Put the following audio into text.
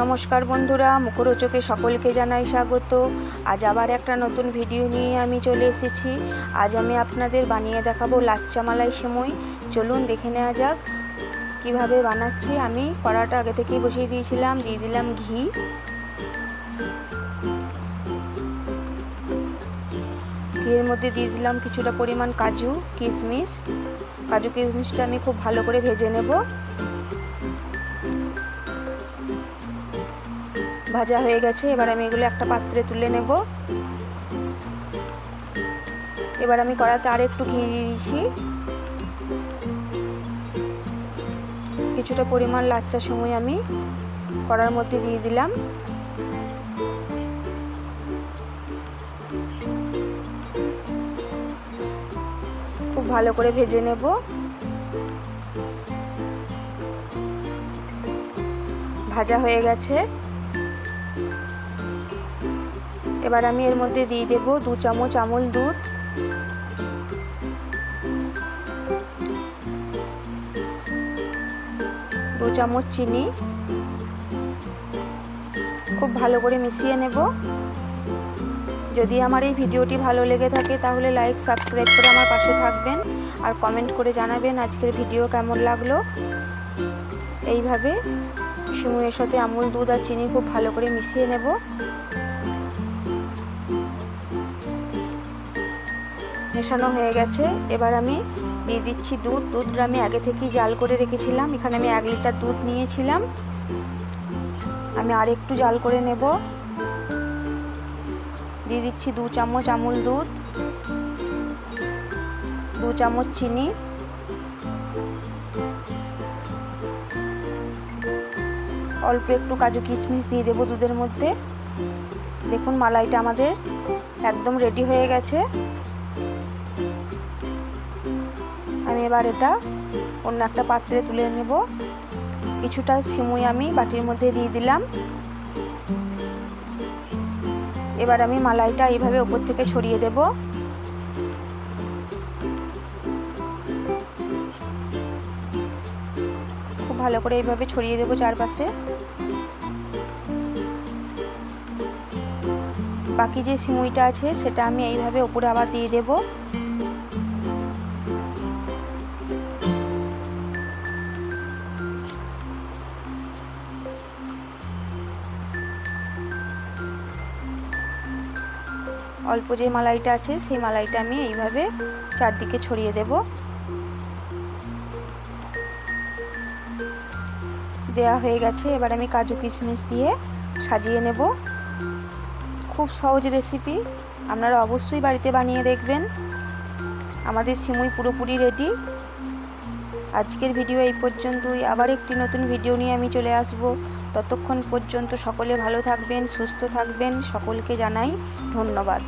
নমস্কার বন্ধুরা, মুখরোচকে সকলকে জানাই স্বাগত। আজ আবার একটা নতুন ভিডিও নিয়ে আমি চলে এসেছি। আজ আমি আপনাদের বানিয়ে দেখাবো লাচ্চা মালাই সেমই। চলুন দেখে নেওয়া যাক কীভাবে বানাচ্ছি। আমি কড়াটা আগে থেকেই বসিয়ে দিয়েছিলাম, দিয়ে দিলাম ঘি। ঘিয়ের মধ্যে দিয়ে দিলাম কিছুটা পরিমাণ কাজু, কিশমিশ। কাজু, কিশমিশটা আমি খুব ভালো করে ভেজে নেব। ভাজা হয়ে গেছে। এবার আমি এগুলো একটা পাত্রে তুলে নেব। এবার আমি কড়াতে আর একটু ঘি দিয়ে দিয়েছি কিছুটা পরিমাণ লাচ্চা সময় আমি কড়ার মধ্যে দিয়ে দিলাম। খুব ভালো করে ভেজে নেব। ভাজা হয়ে গেছে। এবার আমি এর মধ্যে দিয়ে দেব দু চামচ আমুল দুধ। দু চামচ চিনি। খুব ভালো করে মিশিয়ে নেব। যদি আমার এই ভিডিওটি ভালো লেগে থাকে, তাহলে লাইক, সাবস্ক্রাইব করে আমার পাশে থাকবেন। আর কমেন্ট করে জানাবেন আজকের ভিডিও কেমন লাগল। এইভাবে সিমুয়ের সাথে আমুল দুধ আর চিনি খুব ভালো করে মিশিয়ে নেব। মেশানো হয়ে গেছে। এবার আমি দিয়ে দিচ্ছি দুধ। দুধটা আমি আগে থেকেই জাল করে রেখেছিলাম। এখানে আমি এক লিটার দুধ নিয়েছিলাম। আমি আর একটু জাল করে নেব। দিয়ে দিচ্ছি দু চামচ আমুল দুধ, দু চামচ চিনি, অল্প একটু কাজু কিশমিশ দিয়ে দেবো দুধের মধ্যে। দেখুন, মালাইটা আমাদের একদম রেডি হয়ে গেছে। আমি এবার এটা অন্য একটা পাত্রে তুলে নেব। কিছুটা সিমুই আমি বাটির মধ্যে দিয়ে দিলাম। এবার আমি মালাইটা এইভাবে ওপর থেকে ছড়িয়ে দেব। খুব ভালো করে এইভাবে ছড়িয়ে দেবো চারপাশে। বাকি যে সিমুইটা আছে, সেটা আমি এইভাবে ওপরে আবার দিয়ে দেবো। অল্প যে মালাইটা আছে, সেই মালাইটা আমি এইভাবে চারদিকে ছড়িয়ে দেব। দেয়া হয়ে গেছে, এবার আমি কাজু কিশমিশ দিয়ে সাজিয়ে নেব। খুব সহজ রেসিপি আপনারা অবশ্যই বাড়িতে বানিয়ে দেখবেন। আমাদের সিমুই পুরোপুরি রেডি আজকের ভিডিও এই পর্যন্তই। আবার একটি নতুন ভিডিও নিয়ে আমি চলে আসব। ততক্ষণ পর্যন্ত সকলে ভালো থাকবেন, সুস্থ থাকবেন। সকলকে জানাই ধন্যবাদ।